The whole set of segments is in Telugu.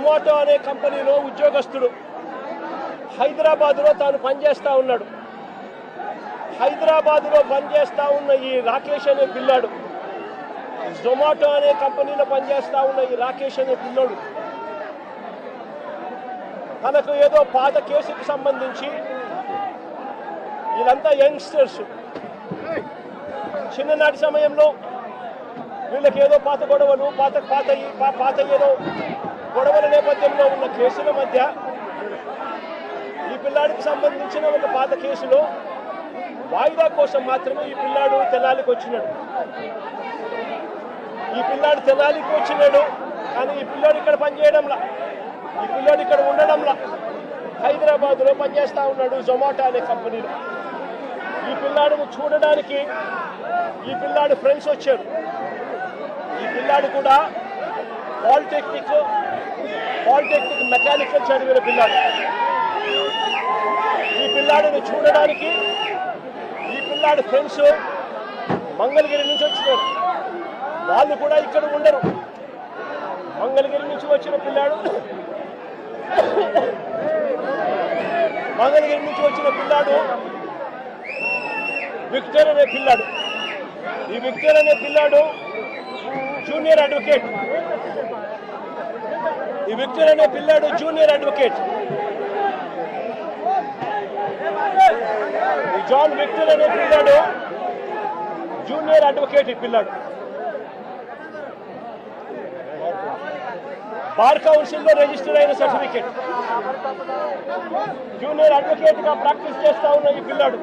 జొమాటో అనే కంపెనీలో ఉద్యోగస్తుడు. హైదరాబాద్లో తాను పనిచేస్తూ ఉన్నాడు. హైదరాబాద్లో పనిచేస్తూ ఉన్న ఈ రాకేష్ అనే పిల్లాడు. జొమాటో అనే కంపెనీలో పనిచేస్తూ ఉన్న ఈ రాకేష్ అనే పిల్లోడు. తనకు ఏదో పాత కేసుకు సంబంధించి వీళ్ళంతా యంగ్స్టర్స్. చిన్ననాటి సమయంలో వీళ్ళకి ఏదో పాత గొడవలు పాత పాత పాత ఏదో గొడవల నేపథ్యంలో ఉన్న కేసుల మధ్య ఈ పిల్లాడికి సంబంధించిన ఒక పాత కేసులో వాయిదా కోసం మాత్రమే ఈ పిల్లాడు తెల్లాలికి వచ్చినాడు. ఈ పిల్లాడు తెల్లాలికి వచ్చినాడు కానీ ఈ పిల్లాడు ఇక్కడ పనిచేయడంలా. ఈ పిల్లాడు ఇక్కడ ఉండడంలా. హైదరాబాద్లో పనిచేస్తూ ఉన్నాడు జొమాటో అనే కంపెనీలో. ఈ పిల్లాడును చూడడానికి ఈ పిల్లాడు ఫ్రెండ్స్ వచ్చారు ఈ పిల్లాడు కూడా పాలిటెక్నిక్ పాలిటెక్నిక్ మెకానికల్ చదివిన పిల్లాడు ఈ పిల్లాడిని చూడడానికి ఈ పిల్లాడి ఫ్రెండ్స్ మంగళగిరి నుంచి వచ్చినారు వాళ్ళు కూడా ఇక్కడ ఉండరు మంగళగిరి నుంచి వచ్చిన పిల్లాడు మంగళగిరి నుంచి వచ్చిన పిల్లాడు విక్టర్ అనే పిల్లాడు ఈ విక్టర్ అనే పిల్లాడు జూనియర్ అడ్వకేట్ ఈ విక్టర్ అనే పిల్లాడు జూనియర్ అడ్వకేట్. ఈ జాన్ విక్టర్ అనే పిల్లాడు జూనియర్ అడ్వకేట్ ఈ పిల్లాడు. బార్ కౌన్సిల్లో రిజిస్టర్ అయిన సర్టిఫికేట్. జూనియర్ అడ్వకేట్గా ప్రాక్టీస్ చేస్తా ఉన్న ఈ పిల్లాడు.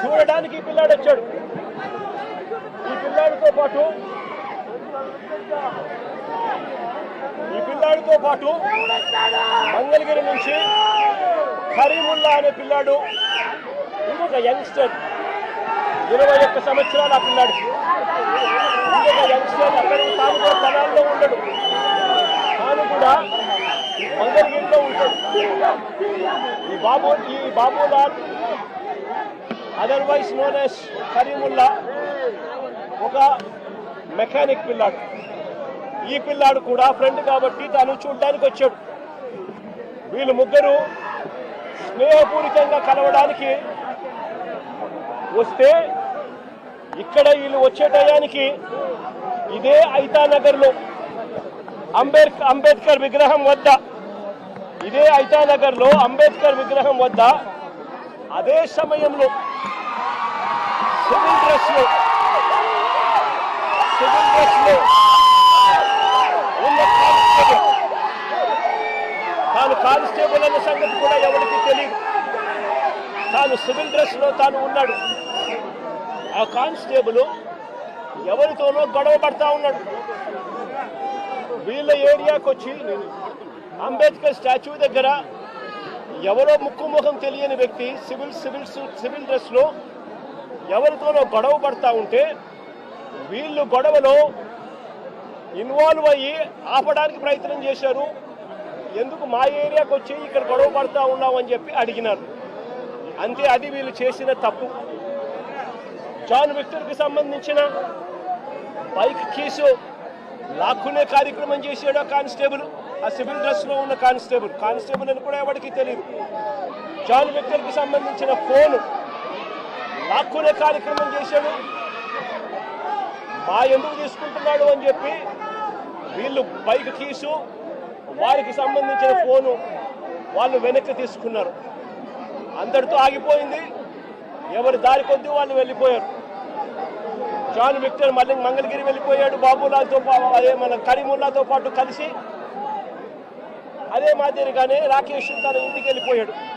చూడడానికి ఈ పిల్లాడు వచ్చాడు. ఈ పిల్లాడితో పాటు ఈ పిల్లాడితో పాటు మంగళగిరి నుంచి కరీముల్లా అనే పిల్లాడు ఇంకొక యంగ్స్టర్ ఇరవై ఒక్క సంవత్సరాలు ఆ పిల్లాడికి. ఇంకొక యంగ్స్టర్ అక్కడ తాను కూడా తనాల్లో ఉండడు. తాను కూడా మంగళగిరిలో ఉంటాడు. ఈ బాబు ఈ Babulal otherwise known as Kareemulla ఒక మెకానిక్ పిల్లాడు. ఈ పిల్లాడు కూడా ఫ్రెండ్ కాబట్టి తను చూడడానికి వచ్చాడు. వీళ్ళు ముగ్గురు స్నేహపూరితంగా కలవడానికి వస్తే ఇక్కడ వీళ్ళు వచ్చే టయానికి ఇదే ఐతానగర్లో అంబేద్ అంబేద్కర్ విగ్రహం వద్ద ఇదే ఐతానగర్లో అంబేద్కర్ విగ్రహం వద్ద అదే సమయంలో సివిల్ డ్రెస్లో లో సివిల్ డ్రెస్లో ఉన్న కానిస్టేబుల్ తాను కానిస్టేబుల్ అన్న సంగతి కూడా ఎవరికి తెలియదు. తాను సివిల్ డ్రెస్లో తాను ఉన్నాడు. ఆ కానిస్టేబుల్ ఎవరితోనో గొడవ పడతా ఉన్నాడు. వీళ్ళ ఏరియాకి వచ్చి అంబేద్కర్ స్టాచ్యూ దగ్గర ఎవరో ముక్కు ముఖం తెలియని వ్యక్తి సివిల్ సివిల్ సివిల్ డ్రెస్లో ఎవరితోనో గొడవ పడతా ఉంటే వీళ్ళు గొడవలో ఇన్వాల్వ్ అయ్యి ఆపడానికి ప్రయత్నం చేశారు. ఎందుకు మా ఏరియాకి వచ్చి ఇక్కడ గొడవ పడతా ఉన్నావు అని చెప్పి అడిగినారు. అంతే అది వీళ్ళు చేసిన తప్పు. జాన్ విక్టర్కి సంబంధించిన బైక్ కేసు లాక్కునే కార్యక్రమం చేసాడు ఆ కానిస్టేబుల్ ఆ సివిల్ డ్రెస్లో ఉన్న కానిస్టేబుల్. కానిస్టేబుల్ అని కూడా ఎవరికి తెలియదు. జాన్ విక్టర్కి సంబంధించిన ఫోను లాక్కునే కార్యక్రమం చేశాడు. మా ఎందుకు తీసుకుంటున్నాడు అని చెప్పి వీళ్ళు బైక్ తీసు వారికి సంబంధించిన ఫోను వాళ్ళు వెనక్కి తీసుకున్నారు. అందరితో ఆగిపోయింది. ఎవరి దారి కొద్దీ వాళ్ళు వెళ్ళిపోయారు. జాన్ విక్టర్ మళ్ళీ మంగళగిరి వెళ్ళిపోయాడు. బాబులాల్తో పా- అదే మన కరీముల్లాతో పాటు కలిసి అదే మాదిరిగానే రాకేష్ తన ఇంటికి వెళ్ళిపోయాడు.